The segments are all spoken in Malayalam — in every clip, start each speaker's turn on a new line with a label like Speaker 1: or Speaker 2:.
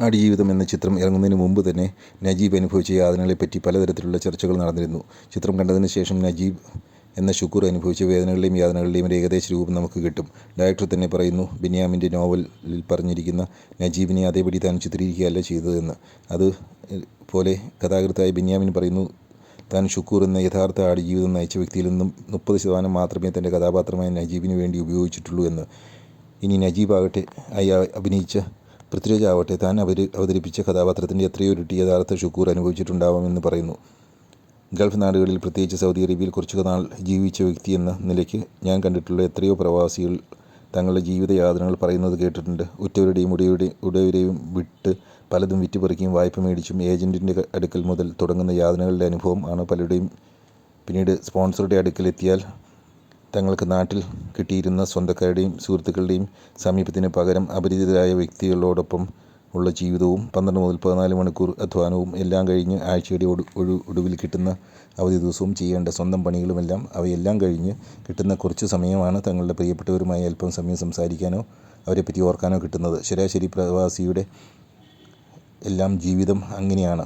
Speaker 1: ആടുജീവിതം എന്ന ചിത്രം ഇറങ്ങുന്നതിന് മുമ്പ് തന്നെ നജീബ് അനുഭവിച്ച യാതനകളെപ്പറ്റി പലതരത്തിലുള്ള ചർച്ചകൾ നടന്നിരുന്നു. ചിത്രം കണ്ടതിന് ശേഷം നജീബ് എന്ന ശുക്കൂർ അനുഭവിച്ച വേദനകളുടെയും യാതനകളുടെയും ഒരു ഏകദേശ രൂപം നമുക്ക് കിട്ടും. ഡയറക്ടർ തന്നെ പറയുന്നു ബെന്യാമിന്റെ നോവലിൽ പറഞ്ഞിരിക്കുന്ന നജീബിനെ അതേപടി താൻ ചിത്രീകരിക്കുകയല്ല ചെയ്തതെന്ന്. അത് പോലെ കഥാകൃത്തായ ബെന്യാമിൻ പറയുന്നു താൻ ഷുക്കൂർ എന്ന യഥാർത്ഥ ആടുജീവിതം നയിച്ച വ്യക്തിയിൽ നിന്നും മുപ്പത് ശതമാനം മാത്രമേ തന്റെ കഥാപാത്രമായ നജീബിന് വേണ്ടി ഉപയോഗിച്ചിട്ടുള്ളൂ എന്ന്. ഇനി നജീബ് ആകട്ടെ അഭിനയിച്ച പൃഥ്വിരാജ് ആവട്ടെ താൻ അവർ അവതരിപ്പിച്ച കഥാപാത്രത്തിന്റെ എത്രയോ ഇരട്ടി യഥാർത്ഥ ഷുക്കൂർ അനുഭവിച്ചിട്ടുണ്ടാവാമെന്ന് പറയുന്നു. ഗൾഫ് നാടുകളിൽ പ്രത്യേകിച്ച് സൗദി അറേബ്യയിൽ കുറച്ചു നാൾ ജീവിച്ച വ്യക്തി എന്ന നിലയ്ക്ക് ഞാൻ കണ്ടിട്ടുള്ള എത്രയോ പ്രവാസികൾ തങ്ങളുടെ ജീവിത യാതനകൾ പറയുന്നത് കേട്ടിട്ടുണ്ട്. ഉറ്റവരുടെയും ഉടയുടെ ഉടയവരെയും വിട്ട് പലതും വിറ്റുപറിക്കുകയും വായ്പ മേടിച്ചും ഏജന്റിന്റെ അടുക്കൽ മുതൽ തുടങ്ങുന്ന യാതനകളുടെ അനുഭവം ആണ് പലരുടെയും പിന്നീട് സ്പോൺസറുടെ അടുക്കൽ എത്തിയാൽ തങ്ങൾക്ക് നാട്ടിൽ കിട്ടിയിരുന്ന സ്വന്തക്കാരുടെയും സുഹൃത്തുക്കളുടെയും സമീപത്തിന് പകരം അപരിചിതരായ വ്യക്തികളോടൊപ്പം ഉള്ള ജീവിതവും പന്ത്രണ്ട് മുതൽ പതിനാല് മണിക്കൂർ അധ്വാനവും എല്ലാം കഴിഞ്ഞ് ആഴ്ചയുടെ ഒടു ഒടുവിൽ കിട്ടുന്ന അവധി ദിവസവും ചെയ്യേണ്ട സ്വന്തം പണികളുമെല്ലാം അവയെല്ലാം കഴിഞ്ഞ് കിട്ടുന്ന കുറച്ച് സമയമാണ് തങ്ങളുടെ പ്രിയപ്പെട്ടവരുമായി അല്പം സമയം സംസാരിക്കാനോ അവരെപ്പറ്റി ഓർക്കാനോ കിട്ടുന്നത്. ശരാശരി പ്രവാസിയുടെ എല്ലാം ജീവിതം അങ്ങനെയാണ്.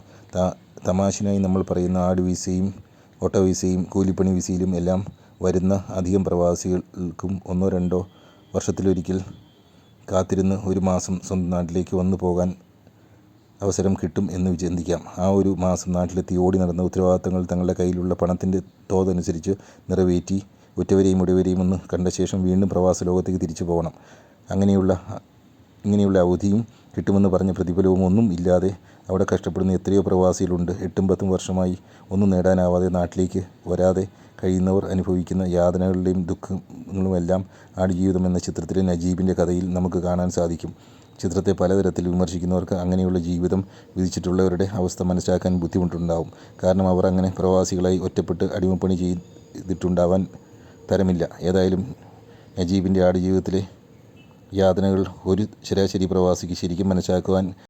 Speaker 1: തമാശനായി നമ്മൾ പറയുന്ന ആട് വിസയും ഓട്ടോ വിസയും കൂലിപ്പണി വീസയിലും എല്ലാം വരുന്ന അധികം പ്രവാസികൾക്കും ഒന്നോ രണ്ടോ വർഷത്തിലൊരിക്കൽ കാത്തിരുന്ന് ഒരു മാസം സ്വന്തം നാട്ടിലേക്ക് വന്നു പോകാൻ അവസരം കിട്ടും എന്ന് ചിന്തിക്കാം ആ ഒരു മാസം നാട്ടിലെത്തി ഓടി നടന്ന ഉത്തരവാദിത്തങ്ങൾ തങ്ങളുടെ കയ്യിലുള്ള പണത്തിന്റെ തോതനുസരിച്ച് നിറവേറ്റി ഉറ്റവരെയും ഉടവരെയും ഒന്ന് കണ്ട ശേഷം വീണ്ടും പ്രവാസ ലോകത്തേക്ക് തിരിച്ചു പോകണം. അങ്ങനെയുള്ള ഇങ്ങനെയുള്ള അവധിയും കിട്ടുമെന്ന് പറഞ്ഞ പ്രതിഫലവും ഒന്നും ഇല്ലാതെ അവിടെ കഷ്ടപ്പെടുന്ന എത്രയോ പ്രവാസികളുണ്ട്. എട്ടും പത്തും വർഷമായി ഒന്നും നേടാനാവാതെ നാട്ടിലേക്ക് വരാതെ കഴിയുന്നവർ അനുഭവിക്കുന്ന യാതനകളുടെയും ദുഃഖങ്ങളുമെല്ലാം ആടുജീവിതം എന്ന ചിത്രത്തിലെ നജീബിന്റെ കഥയിൽ നമുക്ക് കാണാൻ സാധിക്കും. ചിത്രത്തെ പലതരത്തിൽ വിമർശിക്കുന്നവർക്ക് അങ്ങനെയുള്ള ജീവിതം വിധിച്ചിട്ടുള്ളവരുടെ അവസ്ഥ മനസ്സിലാക്കാൻ ബുദ്ധിമുട്ടുണ്ടാവും. കാരണം അവർ അങ്ങനെ പ്രവാസികളായി ഒറ്റപ്പെട്ട് അടിമപ്പണി ചെയ്തിട്ടുണ്ടാവാൻ തരമില്ല. ഏതായാലും നജീബിന്റെ ആടുജീവിതത്തിലെ യാതനകൾ ഒരു ശരാശരി പ്രവാസിക്ക് ശരിക്കും മനസ്സിലാക്കുവാൻ